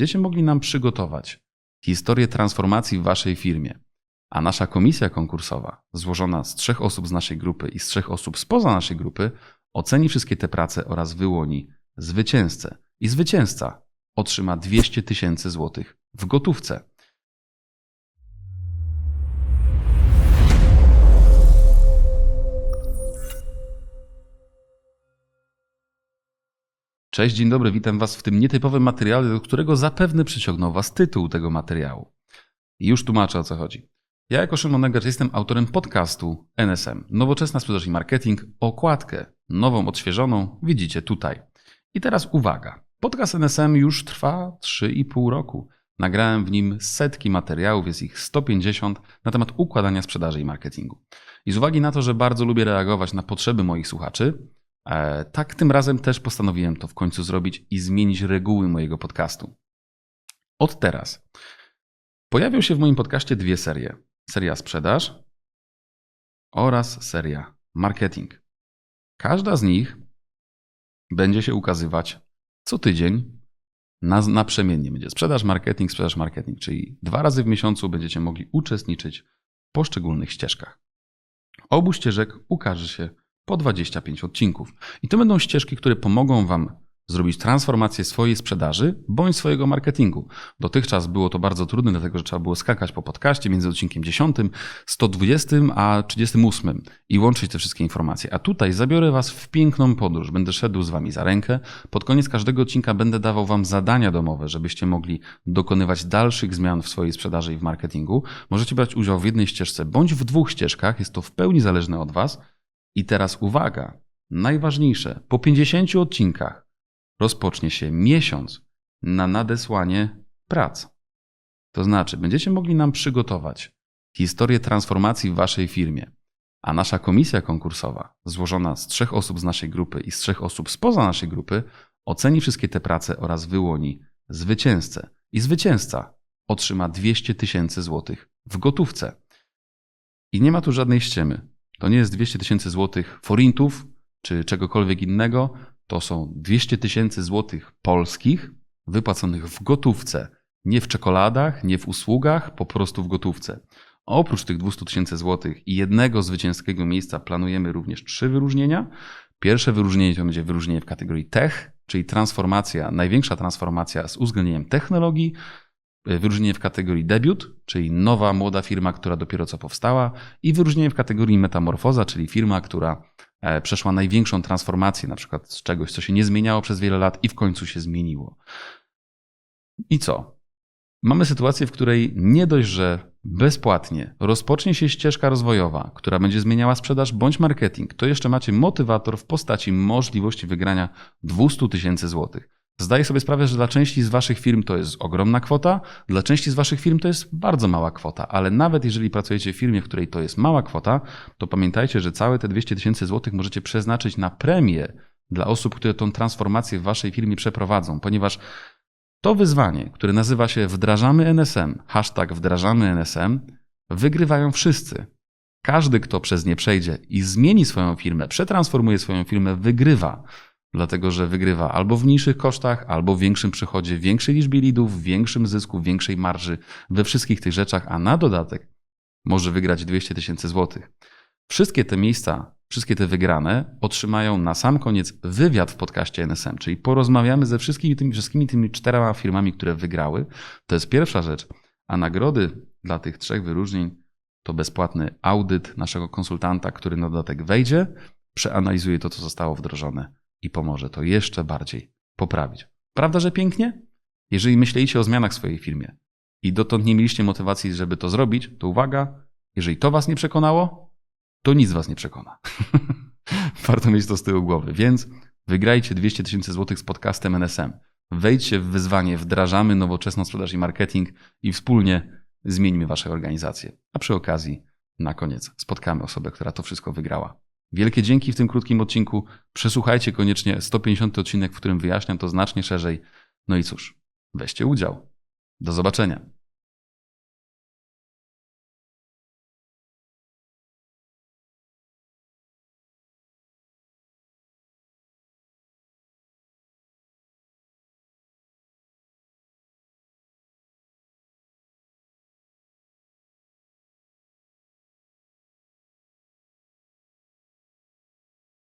będziecie mogli nam przygotować historię transformacji w waszej firmie, a nasza komisja konkursowa, złożona z trzech osób z naszej grupy i z trzech osób spoza naszej grupy, oceni wszystkie te prace oraz wyłoni zwycięzcę. I zwycięzca otrzyma 200 tysięcy złotych w gotówce. Cześć, dzień dobry, witam Was w tym nietypowym materiale, do którego zapewne przyciągnął Was tytuł tego materiału. I już tłumaczę o co chodzi. Ja jako Szymon Negacz jestem autorem podcastu NSM, Nowoczesna Sprzedaż i Marketing. Okładkę, nową, odświeżoną, widzicie tutaj. I teraz uwaga. Podcast NSM już trwa 3,5 roku. Nagrałem w nim setki materiałów, jest ich 150 na temat układania sprzedaży i marketingu. I z uwagi na to, że bardzo lubię reagować na potrzeby moich słuchaczy, tak tym razem też postanowiłem to w końcu zrobić i zmienić reguły mojego podcastu. Od teraz pojawią się w moim podcaście dwie serie: seria sprzedaż oraz seria marketing. Każda z nich będzie się ukazywać co tydzień na, naprzemiennie. Będzie sprzedaż, marketing, sprzedaż, marketing, czyli dwa razy w miesiącu będziecie mogli uczestniczyć w poszczególnych ścieżkach. Obu ścieżek ukaże się po 25 odcinków. I to będą ścieżki, które pomogą Wam zrobić transformację swojej sprzedaży bądź swojego marketingu. Dotychczas było to bardzo trudne, dlatego że trzeba było skakać po podcaście między odcinkiem 10, 120 a 38 i łączyć te wszystkie informacje. A tutaj zabiorę Was w piękną podróż. Będę szedł z Wami za rękę. Pod koniec każdego odcinka będę dawał Wam zadania domowe, żebyście mogli dokonywać dalszych zmian w swojej sprzedaży i w marketingu. Możecie brać udział w jednej ścieżce bądź w dwóch ścieżkach. Jest to w pełni zależne od Was. I teraz uwaga, najważniejsze, po 50 odcinkach rozpocznie się miesiąc na nadesłanie prac. To znaczy, będziecie mogli nam przygotować historię transformacji w waszej firmie, a nasza komisja konkursowa, złożona z trzech osób z naszej grupy i z trzech osób spoza naszej grupy, oceni wszystkie te prace oraz wyłoni zwycięzcę. I zwycięzca otrzyma 200 tysięcy złotych w gotówce. I nie ma tu żadnej ściemy. To nie jest 200 tysięcy złotych forintów czy czegokolwiek innego. To są 200 tysięcy złotych polskich wypłaconych w gotówce. Nie w czekoladach, nie w usługach, po prostu w gotówce. Oprócz tych 200 tysięcy złotych i jednego zwycięskiego miejsca planujemy również trzy wyróżnienia. Pierwsze wyróżnienie to będzie wyróżnienie w kategorii tech, czyli transformacja, największa transformacja z uwzględnieniem technologii. Wyróżnienie w kategorii debiut, czyli nowa, młoda firma, która dopiero co powstała. I wyróżnienie w kategorii metamorfoza, czyli firma, która e, przeszła największą transformację, na przykład z czegoś, co się nie zmieniało przez wiele lat i w końcu się zmieniło. I co? Mamy sytuację, w której nie dość, że bezpłatnie rozpocznie się ścieżka rozwojowa, która będzie zmieniała sprzedaż bądź marketing, to jeszcze macie motywator w postaci możliwości wygrania 200 tysięcy złotych. Zdaję sobie sprawę, że dla części z Waszych firm to jest ogromna kwota, dla części z Waszych firm to jest bardzo mała kwota, ale nawet jeżeli pracujecie w firmie, w której to jest mała kwota, to pamiętajcie, że całe te 200 tysięcy złotych możecie przeznaczyć na premię dla osób, które tą transformację w Waszej firmie przeprowadzą, ponieważ to wyzwanie, które nazywa się Wdrażamy NSM, hashtag Wdrażamy NSM, wygrywają wszyscy. Każdy, kto przez nie przejdzie i zmieni swoją firmę, przetransformuje swoją firmę, wygrywa. Dlatego, że wygrywa albo w mniejszych kosztach, albo w większym przychodzie, większej liczbie lidów, większym zysku, większej marży, we wszystkich tych rzeczach, a na dodatek może wygrać 200 tysięcy złotych. Wszystkie te miejsca, wszystkie te wygrane otrzymają na sam koniec wywiad w podcaście NSM, czyli porozmawiamy ze wszystkimi tymi, wszystkimi tymi czterema firmami, które wygrały. To jest pierwsza rzecz. A nagrody dla tych trzech wyróżnień to bezpłatny audyt naszego konsultanta, który na dodatek wejdzie, przeanalizuje to, co zostało wdrożone i pomoże to jeszcze bardziej poprawić. Prawda, że pięknie? Jeżeli myślicie o zmianach w swojej firmie i dotąd nie mieliście motywacji, żeby to zrobić, to uwaga, jeżeli to was nie przekonało, to nic was nie przekona. Warto mieć to z tyłu głowy. Więc wygrajcie 200 tysięcy złotych z podcastem NSM. Wejdźcie w wyzwanie, wdrażamy nowoczesną sprzedaż i marketing i wspólnie zmieńmy wasze organizacje. A przy okazji, na koniec, spotkamy osobę, która to wszystko wygrała. Wielkie dzięki w tym krótkim odcinku. Przesłuchajcie koniecznie 150 odcinek, w którym wyjaśniam to znacznie szerzej. No i cóż, weźcie udział. Do zobaczenia.